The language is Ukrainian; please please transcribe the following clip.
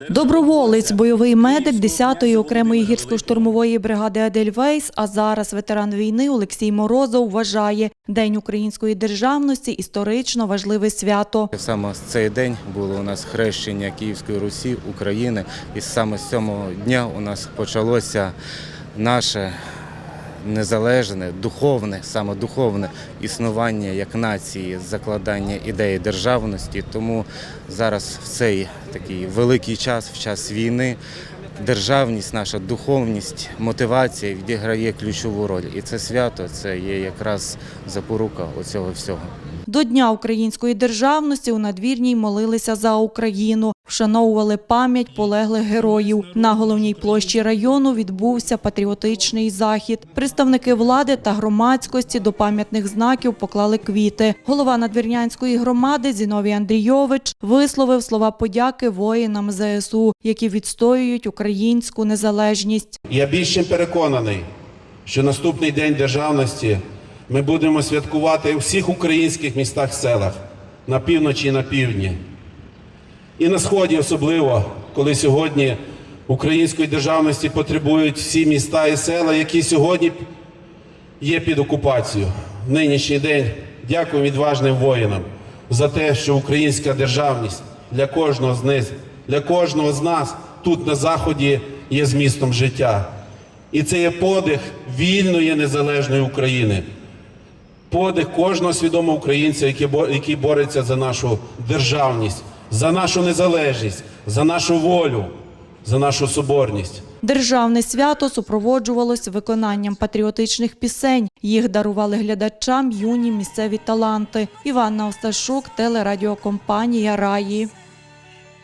Доброволець, бойовий медик 10-ї окремої гірсько-штурмової бригади Едельвейс, а зараз ветеран війни Олексій Морозов вважає День української державності історично важливе свято. Саме з цей день було у нас хрещення Київської Русі, України, і саме з цього дня у нас почалося наше незалежне, духовне, саме духовне існування як нації, закладання ідеї державності. Тому зараз в цей такий великий час, в час війни, державність, наша духовність, мотивація відіграє ключову роль. І це свято це є якраз запорука оцього всього. До Дня української державності у надвірній молилися за Україну, вшановували пам'ять полеглих героїв. На головній площі району відбувся патріотичний захід. Представники влади та громадськості до пам'ятних знаків поклали квіти. Голова надвірнянської громади Зіновій Андрійович висловив слова подяки воїнам ЗСУ, які відстоюють українську незалежність. Я більш чим переконаний, що наступний день державності ми будемо святкувати у всіх українських містах селах на півночі і на півдні. І на сході особливо, коли сьогодні української державності потребують всі міста і села, які сьогодні є під окупацією. В нинішній день дякую відважним воїнам за те, що українська державність для кожного з них, для кожного з нас тут на заході є змістом життя. І це є подих вільної незалежної України. Подих кожного свідомого українця, який бореться за нашу державність, за нашу незалежність, за нашу волю, за нашу соборність. Державне свято супроводжувалось виконанням патріотичних пісень. Їх дарували глядачам юні місцеві таланти. Іванна Осташук, телерадіокомпанія Раї.